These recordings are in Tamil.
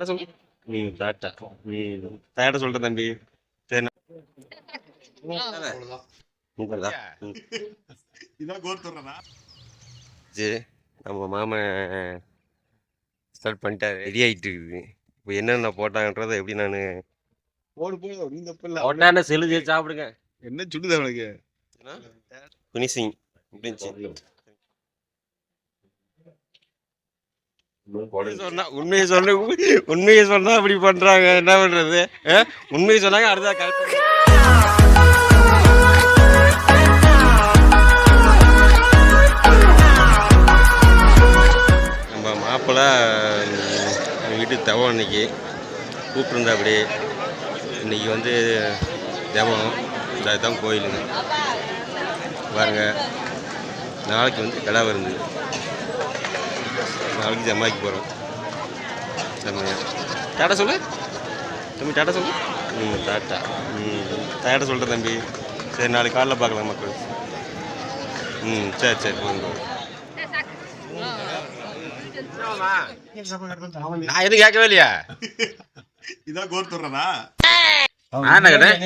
டாடா சொல்லு ம் டாட்டா ம் டாடா சொல்லிட்டேன் தம்பி. சரி நம்ம மாமன் ஸ்டார்ட் பண்ணிட்டாரு. ரெடி ஆகிட்டு இருக்குது. இப்போ என்னென்ன போட்டாங்கன்றதை எப்படி நான் போடு போடு நீ தப்பு இல்ல. உடனே செல்லு சாப்பிடுங்க. என்ன சுடுது அவனுக்கு? ஃபினிஷிங் முடிஞ்சு சொன்னா உண்மையை சொன்ன உண்மையை சொன்னா அப்படி பண்றாங்க. என்ன பண்றது? உண்மையை சொன்னாங்க அடுத்த கரெக்ட் நம்ம மாப்பிள்ளை வீட்டுக்கு தவம் இன்னைக்கு கூப்பிட்டுருந்தா அப்படி இன்னைக்கு வந்து தவம். இந்த தான் கோயிலுங்க. பாருங்க நாளைக்கு வந்து கடை வருது நாளைக்கு ஜமாய்க்கு போகிறோம் செம்மையா டாட்டா சொல்லு. தம்பி டாட்டா சொல்லு. ம் டாட்டா ம் டாட்டா சொல்கிறேன் தம்பி. சரி நாளைக்கு காலைல பார்க்கலாம் மக்கள். ம் சரி சரி போங்க நான் எதுவும் கேட்கவே இல்லையா? இதான் என்ன கேட்டேன்?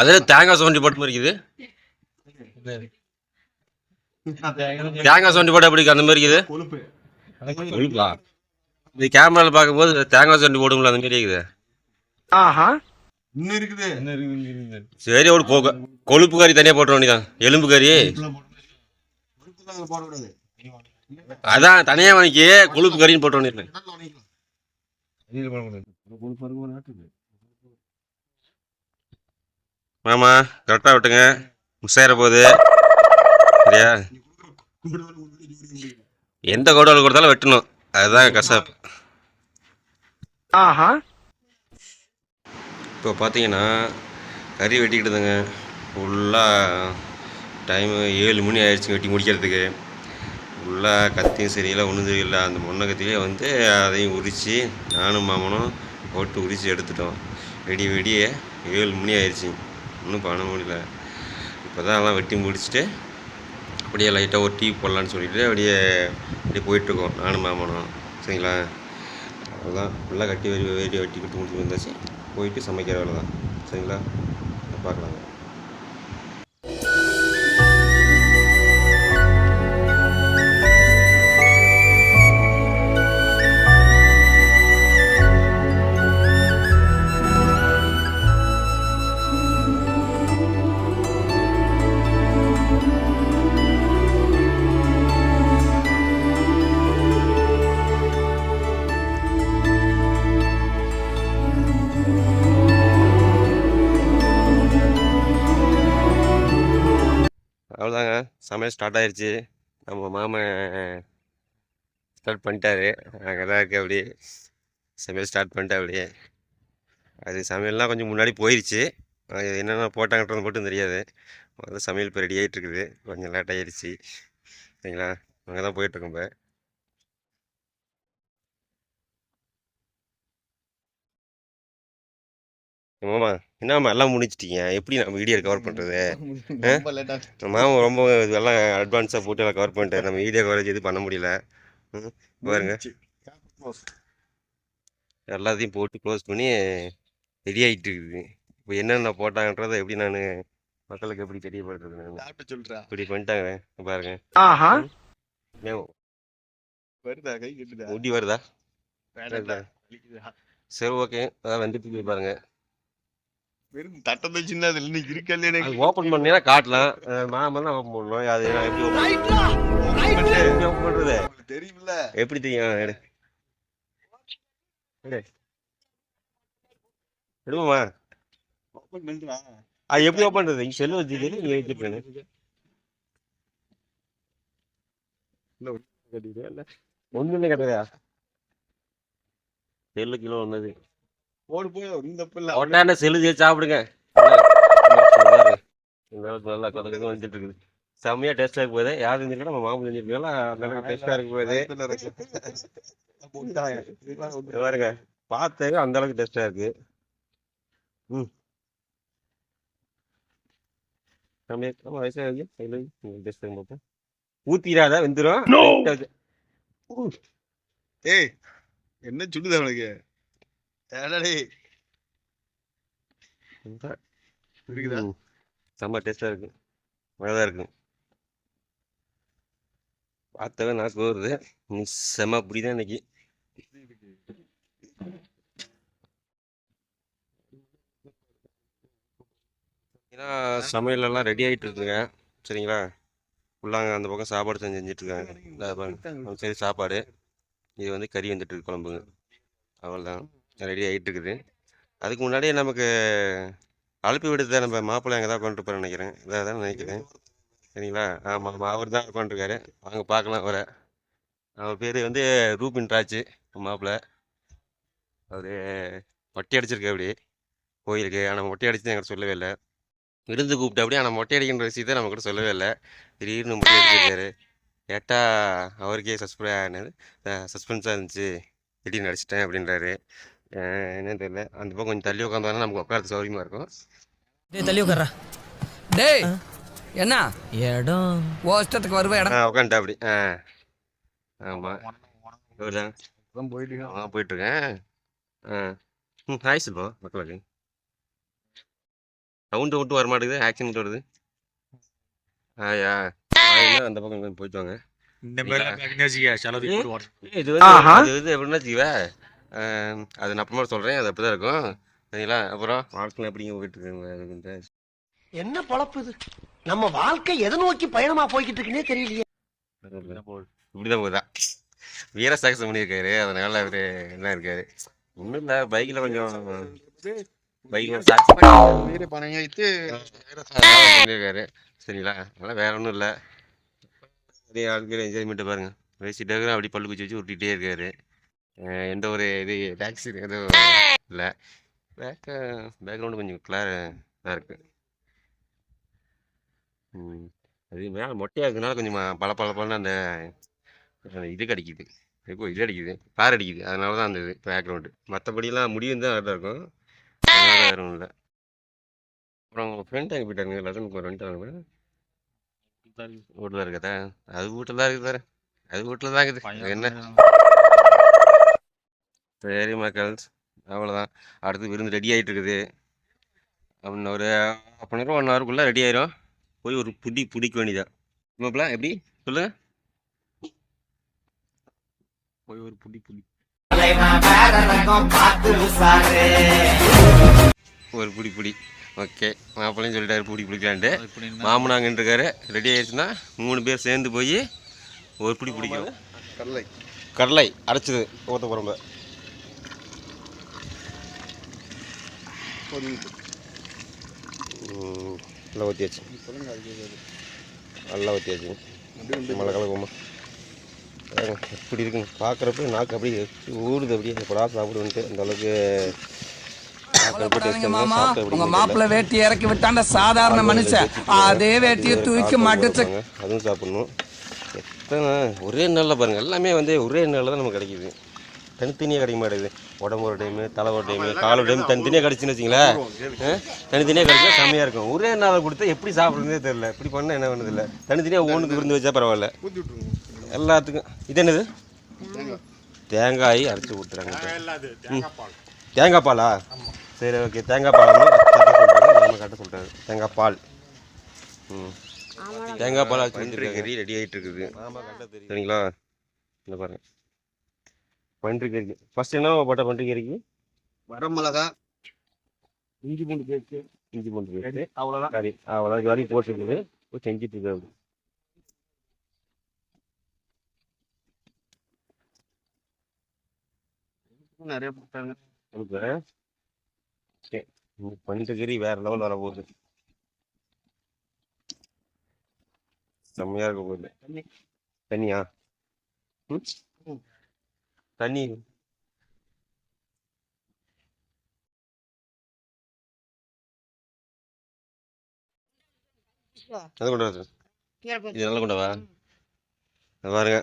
அதில் தேங்காய் சோண்டி போட்டு மாதிரி இருக்குது. தேங்காய் சோண்டி போட்டு எப்படி? அந்த மாதிரி இருக்குது. கொழுப்பு. கொழுப்பா? இது கேமராவில் பார்க்கும்போது தேங்காய் சோண்டி போடுங்களா? அந்த மாதிரி இருக்குது. இன்னும் இருக்குது. சரி ஒரு கொ கொழுப்பு கறி தனியாக போட்டுற வேண்டியதான் எலும்பு கறி. அதான் தனியாக வாங்கி கொழுப்பு கறின்னு போட்டு வேண்டியிருக்கேன் மாமா கரெக்டாக விட்டுங்க முசேற போகுது. சரியா? எந்த கோடல் கொடுத்தாலும் வெட்டணும். அதுதான் கசாப்பு. இப்போ பார்த்தீங்கன்னா கறி வெட்டிக்கிட்டுதுங்க ஃபுல்லாக டைமு ஏழு மணி ஆயிடுச்சு வெட்டி முடிக்கிறதுக்கு. ஃபுல்லாக கத்தியும் சரியில்லை ஒன்றும் சரியில்லை அந்த முன்ன கத்திலே வந்து அதையும் உரித்து நானும் மாமனும் போட்டு உரித்து எடுத்துட்டோம். வெடி வெடிய ஏழு மணி ஆயிடுச்சு ஒன்றும் பண்ண முடியல. இப்போ தான் எல்லாம் வெட்டி முடிச்சுட்டு அப்படியே லைட்டாக ஒரு டீ போடலான்னு சொல்லிட்டு அப்படியே அப்படியே போயிட்டுருக்கோம் நானும் மாமனும். சரிங்களா? அவ்வளோதான் ஃபுல்லாக கட்டி வெறி வெறி வெட்டி கட்டி முடிச்சு வந்தாச்சு. போயிட்டு சமைக்கிற வேலை தான் சரிங்களா? பார்க்கலாங்க. சமையல் ஸ்டார்ட் ஆயிடுச்சு நம்ம மாமன் ஸ்டார்ட் பண்ணிட்டாரு. அங்கே தான் இருக்கு அப்படியே. சமையல் ஸ்டார்ட் பண்ணிட்டேன் அப்படியே. அது சமையல்லாம் கொஞ்சம் முன்னாடி போயிடுச்சு என்னென்ன போட்டாங்கன்றது மட்டும் தெரியாது. முதல்ல சமையல் இப்போ ரெடி ஆகிட்டு இருக்குது. கொஞ்சம் லேட் ஆகிடுச்சு சரிங்களா? அங்கே தான் போயிட்டுருக்கோம் இப்போ. மாமா என்னம்மா எல்லாம் முடிச்சிட்டீங்க? எப்படி நம்ம வீடியோ கவர் பண்ணுறது ரொம்ப லேட்டா மாமா ரொம்ப இதெல்லாம் அட்வான்ஸாக போட்டு எல்லாம் கவர் பண்ணிட்டாரு நம்ம வீடியோ கவரேஜ் எதுவும் பண்ண முடியல. ம், பாருங்க. எல்லாத்தையும் போட்டு க்ளோஸ் பண்ணி ரெடி ஆகிட்டு இருக்குது. இப்போ என்னென்ன போட்டாங்கன்றதை எப்படி நான் மக்களுக்கு எப்படி தெரியப்படுறது நான்? சொல்றா? இப்படி பண்ணிட்டாங்க பாருங்க. வருதா? கை முடி வருதா? சரி ஓகே அதான் வந்துட்டு இருக்கு பாருங்க. வெறும் தட்டம் தான் சின்ன அதுல இன்னைக்கு இருக்கல எனக்கு. அது ஓப்பன் பண்ணீங்கன்னா காட்டலாம். மாமா தான் ஓப்பன் பண்ணணும். அது நான் எப்படி பண்ணு. பண்றது? உங்களுக்கு தெரியும்ல. எப்படி தெரியும்? எடு. எடு. எடுமாமா ஓபன் பண்றா அது எப்படி ஓப்பன் பண்றது? இங்க செல்லு வச்சு நீங்க வச்சுருக்கேன் இல்ல? ஒண்ணுமே கிடையாதா செல்லு கிலோ ஒன்னது போடு தப்பு இல்ல உடனே செல்லு சேர்த்து சாப்பிடுங்க. இந்த நல்லா கதை வந்துட்டு இருக்குது. செம்மையா டேஸ்டா இருக்கு போதே யார் செஞ்சிருக்கா நம்ம மாமன் செஞ்சிருக்கோம் அந்த அளவுக்கு டேஸ்டா இருக்கு போதே பாருங்க. பார்த்தே அந்த அளவுக்கு டேஸ்டா இருக்கு. ம். கம்மியாக ஆமாம் வயசாக இருக்கு டெஸ்ட் பார்ப்போம் ஊற்றிடாத வெந்துடும் ஏய் என்ன சுடுது அவனுக்கு? டேய் இருக்குதா? செம்ம டேஸ்ட்டாக இருக்கு. நல்லா இருக்கு. பார்த்தவே நாக்கு வருது. நீ தான் இன்னைக்கு. ஏன்னா சமையல் எல்லாம் ரெடி ஆகிட்டு இருக்குங்க. சரிங்களா? ஃபுல்லாங்க அந்த பக்கம் சாப்பாடு செஞ்சு செஞ்சுட்டு இருக்காங்க. சரி சாப்பாடு. இது வந்து கறி வந்துட்டு இருக்கு குழம்புங்க. அவ்வளோதான் ரெடி ஆகிட்டு இருக்குது அதுக்கு முன்னாடியே நமக்கு அழுப்பி விடுறத நம்ம மாப்பிள்ளை அங்கே தான் உட்காந்துருப்பார் நினைக்கிறேன். இதாக தான் நினைக்கிறேன். சரிங்களா? ஆமாம் அவர் தான் உட்காந்துருக்காரு வாங்க பார்க்கலாம் அவரை. அவர் பேர் வந்து ரூபின் ராஜ் மாப்பிள்ளை. அவர் மொட்டை அடிச்சிருக்க அப்படி கோயிலுக்கு. ஆனால் மொட்டை அடிச்சு என்கிட்ட சொல்லவே இல்லை. விருந்து கூப்பிட்டு அப்படி ஆனால் மொட்டை அடிக்கின்ற விஷயத்தை நம்ம கூட சொல்லவே இல்லை. திடீர்னு மொட்டை அடிச்சிருக்காரு. கேட்டால் அவருக்கே சஸ்பெண்ட் ஆனது சஸ்பென்ஸாக இருந்துச்சு. திடீர்னு அடிச்சிட்டேன் அப்படின்றாரு. என்னன்னு தெரியல. அந்த பக்கம் கொஞ்சம் தள்ளி உட்காந்தோன்னா நமக்கு உட்காரது சௌரியமாக இருக்கும். டேய் தள்ளி உட்கார்றா. டேய் என்ன? இடம். ஓ இஷ்டத்துக்கு வருவ இடம். ஆ உட்காந்துட்டா அப்படி. ஆ ஆமாம் இவர்தான் அதான் போயிட்டு ஆ போயிட்டுருக்கேன். ஆ ம் ஹாய் செல்வா மக்களுக்கு சவுண்டு மட்டும் வர மாட்டேங்குது ஆக்ஷன் மட்டும் வருது. ஆயா அந்த பக்கம் கொஞ்சம் போயிட்டு வாங்க. இந்த இது வந்து எப்படின்னா வச்சுக்கவே. அது நான் அப்புறமா சொல்கிறேன் அது அப்படி தான் இருக்கும். சரிங்களா? அப்புறம்? வாழ்க்கையில் எப்படிங்க போயிட்டு இருக்குங்க என்ன பொழப்பு இது? நம்ம வாழ்க்கை எதை நோக்கி பயணமா போய்கிட்டு இருக்குன்னே தெரியலையே. இப்படிதான் போகுதா? வீர சாகசம் பண்ணியிருக்காரு. அதனால அவரு என்ன இருக்காரு? ஒன்றும் இல்லை பைக்கில் கொஞ்சம் பைக்கில் வீர பணங்க வைத்து பண்ணியிருக்காரு. சரிங்களா? அதெல்லாம் வேற ஒன்றும் இல்லை. அதே ஆட்கள் என்ஜாய்மெண்ட்டு பாருங்க. பேசிட்டாரு அப்படி பல்லு குச்சி வச்சு உருட்டிகிட்டே இருக்காரு. எந்த ஒரு இது டாக்ஸி எதுவும் இல்லை. பேக்க பேக்ரவுண்டு கொஞ்சம் கிளார் இதாக இருக்கு. ம் அது மேலே மொட்டையாக இருக்கிறதுனால கொஞ்சம் பல பல பலன்னு அந்த இது கிடைக்குது. இப்போ இது அடிக்குது கார் அடிக்குது. அதனால தான் அந்த இது பேக்ரவுண்டு மற்றபடிலாம் முடியும் தான் நல்லா இருக்கும். வேற இல்லை. அப்புறம் உங்கள் ஃப்ரெண்ட் எங்கே போயிட்டாருங்க? லெசனுக்கு ஒரு வந்துட்டாங்க வீட்டில் இருக்கதா அது வீட்டில் தான் இருக்குது சார் அது வீட்டில் தான் இருக்குது. என்ன? சரி மக்கள்ஸ் அவ்வளோதான் அடுத்து விருந்து ரெடி ஆகிட்டு இருக்குது அப்படின்னு ஒரு half அன் ஹவர் ஒன் ஹவருக்குள்ளே ரெடி ஆயிரும். போய் ஒரு புடி பிடிக்க வேண்டியதா மாப்பிள எப்படி? சொல்லுங்க. போய் ஒரு புடி புடி. ஒரு புடி புடி. ஓகே. மாப்பிள்ளையும் சொல்லிட்டாரு புடி பிடிக்கலான்ட்டு. மாமனாங்கன்னு இருக்காரு ரெடி ஆயிடுச்சுன்னா மூணு பேர் சேர்ந்து போய் ஒரு பிடி பிடிக்கணும் கடலை கடலை அரைச்சது. ஊற்ற போகிறோம் ஒரு நிமிஷம். நல்லா ஊற்றியாச்சு. நல்லா ஊற்றியாச்சு அப்படியே வந்து மழை கலக்குமா எப்படி இருக்குங்க. பார்க்குறப்ப நாக்கு அப்படியே ஊடுது அப்படியே. எப்படா சாப்பிடுவேன்ட்டு அந்த அளவுக்கு உங்க மாப்பிள்ளை வேட்டி இறக்கி விட்டாண்ட சாதாரண. மனுஷன். அதே வேட்டியை தூக்கி வைப்பாங்க. அதுவும் சாப்பிடணும். எத்தனை ஒரே நாளில் பாருங்க. எல்லாமே வந்து ஒரே நாளில் தான் நமக்கு கிடைக்குது. தனித்தனியாக கிடைக்க மாட்டேங்குது. உடம்பு ஒரு டைமு தலை ஒரு டைமு கால் ஒரு டைம் தனித்தனியாக கிடச்சின்னு வச்சிங்களேன். தனித்தனியாக கிடைச்சா செம்மையாக இருக்கும். ஒரே நாளில் கொடுத்து எப்படி சாப்பிட்றதே தெரியல. இப்படி பண்ணால் என்ன பண்ணது இல்லை. தனித்தனியாக ஒன்றுக்கு விருந்து வச்சா பரவாயில்ல. எல்லாத்துக்கும். இது என்னது? தேங்காய். தேங்காய் அரைச்சி ஊற்றுறாங்க தேங்காய் பால். தேங்காய் பாலா? சரி ஓகே. தேங்காய் பால் சொல்கிறாங்க நாம கட்ட சொல்கிறாங்க தேங்காய் பால். ம். தேங்காய் பால் ரெடி ஆகிட்டு இருக்குது. சரிங்களா? இந்த பாருங்க. பன்றி கறிக்கு ஃபர்ஸ்ட் என்ன போட்ட பன்றி கறிக்கு வர மிளகா இஞ்சி பூண்டு பேஸ்ட்டு. இஞ்சி பூண்டு பேஸ்ட்டு. அவ்வளோதான் கறி. அவ்வளோ கறி போட்டுருக்குது. இப்போ செஞ்சுட்டு இருக்காது நிறைய போட்டாங்க. ஓகே கறி வேற லெவல் வர போகுது. செம்மையா இருக்க போகுது தண்ணியா? ம்? தண்ணி அது கொண்டு வர இது நல்லா கொண்டு வா? பாருங்க.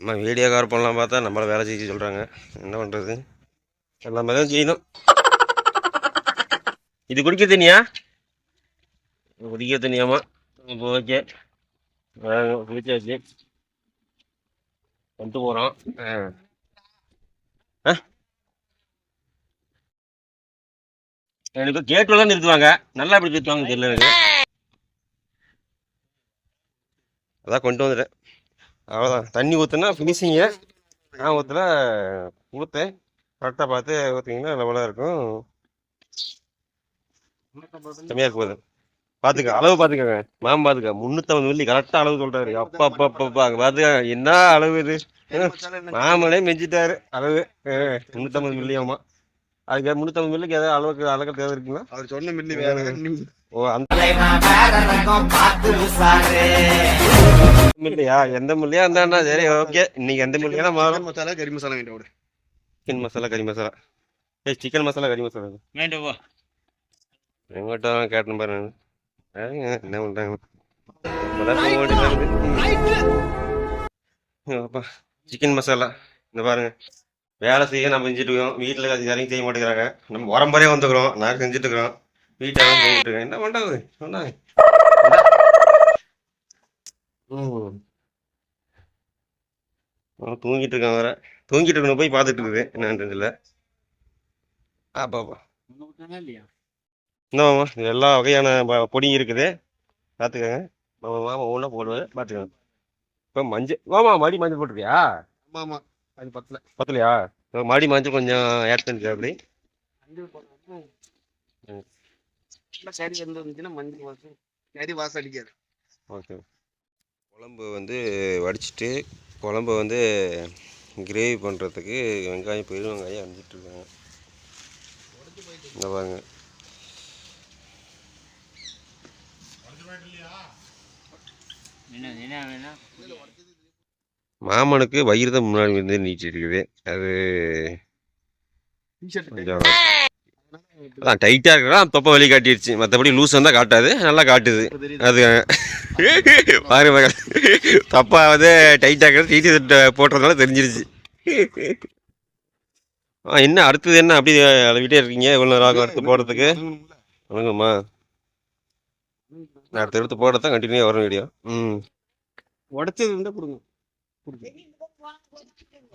நம்ம வீடியோ கவர் பண்ணலாம் பார்த்தா நம்மளை வேலை செய்ய சொல்கிறாங்க என்ன பண்ணுறது எல்லாமே தான் செய்யணும். இது குடிக்க தண்ணியா? குடிக்க தனியாமா இப்போ ஓகே குளிச்சாச்சு வந்துட்டு போகிறோம் எனக்கு கேட்டில் தான் நிறுத்துவாங்க. நல்லா எப்படி நிறுத்துவாங்க தெரியல எனக்கு. அதான் கொண்டு வந்துட்டேன். அவ்வளோதான் தண்ணி ஊற்றுனா ஃபினிஷிங்கு நான் ஊற்றுல ஊற்றேன் கரெக்டாக பார்த்து ஊற்றிங்கன்னா லெவலாக இருக்கும். கம்மியாக இருக்கும் போது பார்த்துக்க அளவு பார்த்துக்கங்க. மாம் பார்த்துக்க. முந்நூற்றம்பது மில்லி கரெக்டாக அளவு சொல்கிறாரு அப்பா அப்பா அப்பா அப்பா அங்கே பார்த்துக்க. என்ன அளவு இது? மாமனே மெஞ்சிட்டாரு. அளவு. முந்நூற்றம்பது மில்லி ஆமா. அதுக்கு முந்நூற்றம்பது மில்லிக்கு ஏதாவது அளவுக்கு அளக்க தேவை இருக்குங்களா? அவர் சொன்ன மில்லி வேற ஓ. அந்த மில்லையா? எந்த மில்லையா இருந்தா சரி ஓகே. இன்னைக்கு எந்த மில்லையா மாறும்? மசாலா கறி மசாலா வேண்டாம் சிக்கன் மசாலா கறி மசாலா. ஏய் சிக்கன் மசாலா கறி மசாலா. வேண்டாம் வா எங்கிட்ட கேட்டேன் பாரு. நானு. ஆங்க, என்ன பண்றாங்க? சிக்கன் மசாலா. இந்த பாருங்க. வேலை செய்ய நம்ம செஞ்சுட்டு இருக்கோம். வீட்டில் யாரையும் செய்ய மாட்டேங்கிறாங்க. நம்ம உரம்பரே வந்துக்கிறோம். நான் செஞ்சுட்டு இருக்கிறோம் வீட்டில் செஞ்சுட்டு இருக்கேன் என்ன பண்ணுறது சொன்னாங்க ம். தூங்கிட்டு இருக்கான் வேற. தூங்கிட்டு இருக்கணும் போய் பார்த்துட்டு இருக்குது. என்னன்றது இல்லை ஆப்பா ஆப்பா இல்லையா? இந்த மாமா இது எல்லா வகையான ப- பொடி இருக்குது. பார்த்துக்கோங்க. மாமா மாமா ஒன்றா போடுவார் பார்த்துக்கோங்க. இப்போ மஞ்சள் மாமா மடி மஞ்சள் போட்டிருக்கியா? ஆமா ஆமா. அது பத்தல. பத்தலையா? மடி மஞ்சள் கொஞ்சம் ஆட் பண்ணிக்க அப்படி கறி வந்து மஞ்சள் வாசம். கறி வாசம் அடிக்காது. ஓகே. குழம்பு வந்து வடிச்சிட்டு குழம்பு வந்து கிரேவி பண்ணுறதுக்கு வெங்காயம் பெரிய வெங்காயம் அரிஞ்சிட்டு இருக்காங்க. இந்த பாருங்க. என்ன என்ன வேணா மாமனுக்கு வயிறு தான் முன்னாடி வந்து நீட்டி இருக்குது அது கொஞ்சம் அதான் டைட்டாக இருக்கிறா தொப்பை வெளியே காட்டிடுச்சு மற்றபடி லூஸ் வந்தால் காட்டாது நல்லா காட்டுது. அது பாருங்க பாருங்க. தப்பா வந்து டைட்டாக இருக்கிறது டிடி ஷர்ட் போட்டுறதுனால தெரிஞ்சிருச்சு. ஆ என்ன அடுத்தது என்ன? அப்படி அளவிட்டே இருக்கீங்க இவ்வளோ நேரம் ஆகும் அடுத்து போடுறதுக்கு. வணக்கம்மா. அடுத்து எடுத்து போடுறது தான் கண்டினியூ வரும் வீடியோ ம். உடச்சது இருந்தா கொடுங்க.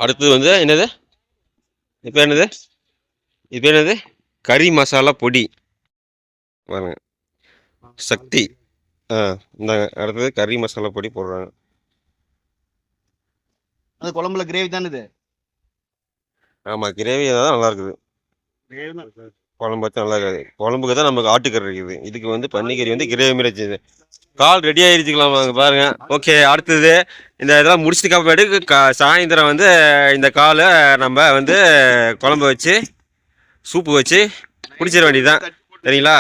அடுத்தது வந்து என்னது? இப்போ என்னது? இப்போ என்னது? கறி மசாலா பொடி. பாருங்க. சக்தி. ஆ இந்தாங்க அடுத்தது கறி மசாலா பொடி போடுறாங்க. அது குழம்புல கிரேவி தானே இது? ஆமாம் கிரேவி தான் நல்லா இருக்குது. கிரேவி தான் குழம்பு வச்சா நல்லா இருக்காது. குழம்புக்கு தான் நமக்கு ஆட்டுக்கறி இருக்குது. இதுக்கு வந்து பன்னிக்கறி வந்து கிரேவி வச்சுது கால் ரெடி ஆயிருச்சுக்கலாம் வாங்க பாருங்க. ஓகே அடுத்தது இந்த இதெல்லாம் முடிச்சுட்டு அப்புறமேட்டு கா- சாயந்தரம் வந்து இந்த காலை நம்ம வந்து குழம்பு வச்சு சூப்பு வச்சு குடிச்சிட வேண்டியதுதான். சரிங்களா?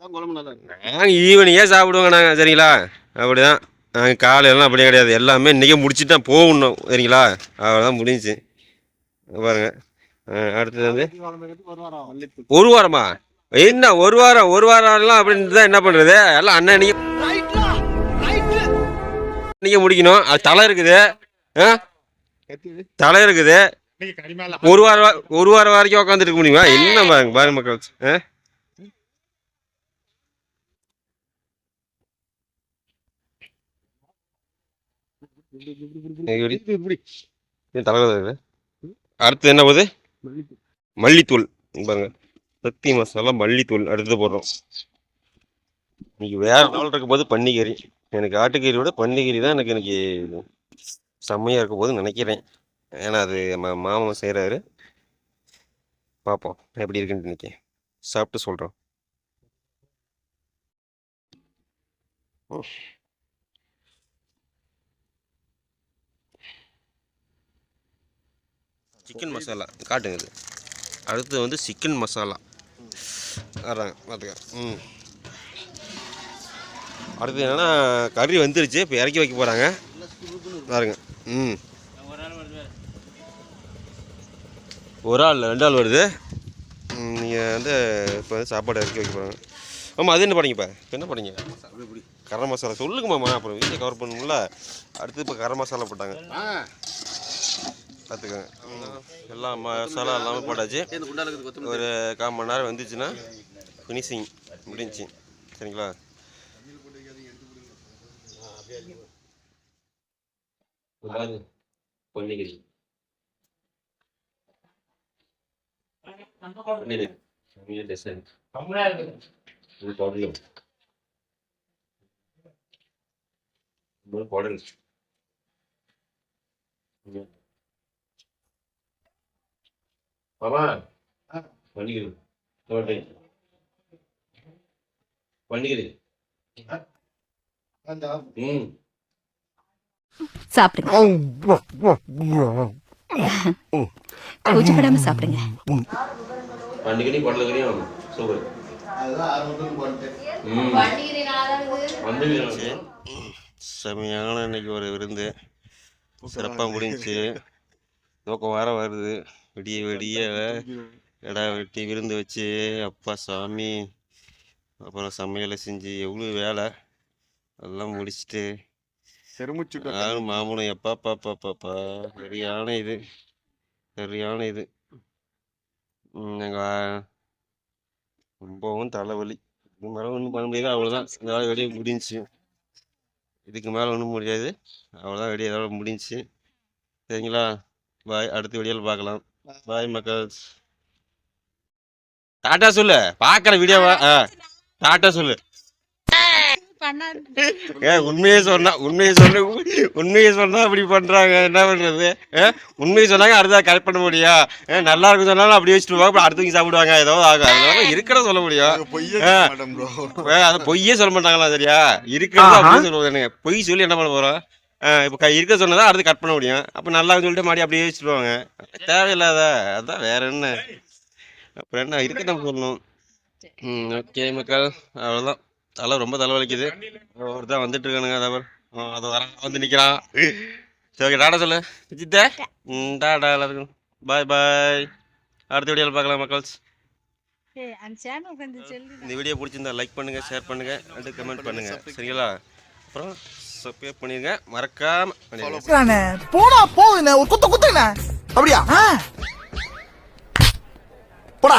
நாங்கள் ஈவினிங்கே சாப்பிடுவோங்க நாங்கள் சரிங்களா? அப்படிதான். நாங்கள் காலையெல்லாம் அப்படியே கிடையாது. எல்லாமே இன்றைக்கே முடிச்சுட்டு தான் போகணும் சரிங்களா? அவ்வளோதான் முடிஞ்சுச்சு. பாருங்க. ஆ, அடுத்தது வந்து? ஒரு வாரமா என்ன ஒரு வாரம் ஒரு வாரம்லாம் அப்படின்னு தான் என்ன பண்ணுறது எல்லாம் அண்ணன் அன்னைக்கு முடிக்கணும். அது தலை இருக்குது. தலை இருக்குது. ஒரு வாரம் ஒரு வாரம் வரைக்கும் உட்காந்துட்டு இருக்க முடியுமா? என்ன பாருங்க பாருங்க மக்கள். தலைவர் அடுத்து என்ன போகுது? மல்லித்தூள். பாருங்க. சக்தி மசாலா மல்லித்தூள் அடுத்து போடுறோம். இன்னைக்கு வேற நாள் இருக்கும் போது பன்னிக்கறி. எனக்கு ஆட்டுக்கறி விட பன்னிக்கறி தான் எனக்கு எனக்கு செம்மையாக இருக்கும் போது நினைக்கிறேன். ஏன்னா அது நம்ம மாமா செய்கிறாரு பார்ப்போம் எப்படி இருக்குன்னு இன்னைக்கு. சாப்பிட்டு சொல்கிறோம் சிக்கன் மசாலா. காட்டுங்க இது. அடுத்து வந்து சிக்கன் மசாலா. வர்றாங்க பார்த்துக்க ம். அடுத்து என்னென்னா கறி வந்துருச்சு. இப்போ இறக்கி வைக்க போகிறாங்க பாருங்க. ம். ஒரு ஆள் ரெண்டு ஆள் வருது. நீங்கள் வந்து இப்போ வந்து சாப்பாடு இறக்கி வைக்க போகிறாங்க ஆமாம் அது என்ன பண்ணீங்கப்பா இப்போ? என்ன பண்ணீங்க கரம் மசாலா. சொல்லுங்கம்மா அப்புறம் வீட்டில் கவர் பண்ணணும்ல. அடுத்து இப்போ கரம் மசாலா போட்டாங்க. பார்த்துக்கோங்க. எல்லாம் மசாலா எல்லாமே போட்டாச்சு. ஒரு கால் மணி நேரம் வந்துச்சுன்னா ஃபினிஷிங் முடிஞ்சுச்சு. சரிங்களா? பொன்னிகிரி பொன்னிகிரி தோட்டை பன்னிகிரி ம். சாப்பிடுங்க. கூச்சப்படாம சாப்பிடுங்க. பன்னிகிரி குடலுக்கறியும் சூப்பர். செமையான இன்னைக்கு ஒரு விருந்து. சிறப்பாக முடிஞ்சுச்சு. நோக்கம் வாரம் வருது. விடிய விடிய கடா வெட்டி விருந்து வச்சு அப்பா சாமி அப்புறம் சமையலை செஞ்சு எவ்வளோ வேலை. எல்லாம் முடிச்சுட்டு செருமுச்சுட்டு நானும் மாமனும் எப்பா பாப்பா பாப்பா சரியான இது. சரியான இது. எங்கள் ரொம்பவும் தலைவலி. இதுக்கு மேலே ஒன்றும் பண்ண முடியாது. அவ்வளோதான் வேலை வெளியே முடிஞ்சுச்சு. இதுக்கு மேலே ஒன்றும் முடியாது. அவ்வளோதான் வெளியே இதோட முடிஞ்சுச்சு. சரிங்களா? பாய். அடுத்த வீடியோவில் பார்க்கலாம். பாய் மக்கள் டாட்டா சொல்லு பார்க்குற வீடியோவா டாட்டா சொல்லு. ஏ உண்மையை சொன்னா உண்மையை சொன்ன உண்மையை சொன்னா அப்படி பண்றாங்க என்ன பண்றது? உண்மையை சொன்னாங்க அடுத்தா கரெக்ட் பண்ண முடியும் ஏ, நல்லா இருக்கும் சொன்னாலும் அப்படி வச்சுட்டு போவாங்க அடுத்தவங்க சாப்பிடுவாங்க ஏதோ ஆகும். அதனால இருக்கிறத சொல்ல முடியும். அது பொய்யே சொல்ல மாட்டாங்களா சரியா? இருக்கிறது அப்படியே சொல்லுவாங்க பொய் சொல்லி என்ன பண்ண போறோம்? இப்போ க இருக்க சொன்னதா அடுத்து கட் பண்ண முடியும். அப்போ நல்லா சொல்லிட்டு மாடி அப்படியே வச்சுருவாங்க தேவையில்லாத அதான் வேற என்ன? அப்புறம் என்ன? இருக்க நம்ம சொல்லணும் ம் ஓகே மக்கள். அவ்வளோதான் தலை ரொம்ப தலைவலிக்குது. ஒருத்தன் வந்துட்டு இருக்கானுங்க அதான் அது வர வந்து நிற்கிறான் சரி ஓகே டாடா சொல்லு. சித்தே ம் டாடா எல்லாருக்கும். பாய் பாய் அடுத்த வீடியோவில் பார்க்கலாம் மக்கள்ஸ். இந்த வீடியோ பிடிச்சிருந்தா லைக் பண்ணுங்க ஷேர் பண்ணுங்க அண்ட் கமெண்ட் பண்ணுங்க. சரிங்களா? அப்புறம் சப்ஸ்கிரைப் பண்ணிருங்க. மறக்காம. போடா போகுதுண்ணே ஒரு குத்த குத்துங்கண்ணே அப்படியா? போடா.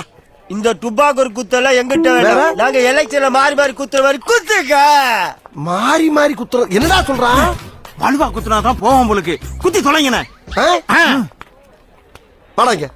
இந்த டுபாக்கூர் குத்தெல்லாம் எங்கிட்ட வேணாம். நாங்க எலெக்ஷன்ல மாறி மாறி குத்துற மாதிரி குத்துக்க மாறி மாறி குத்துறோம் என்னடா சொல்றான் வலுவா குத்துனாதான் போவோம் உங்களுக்கு குத்தி தொலைங்கண்ணே. வாடாங்க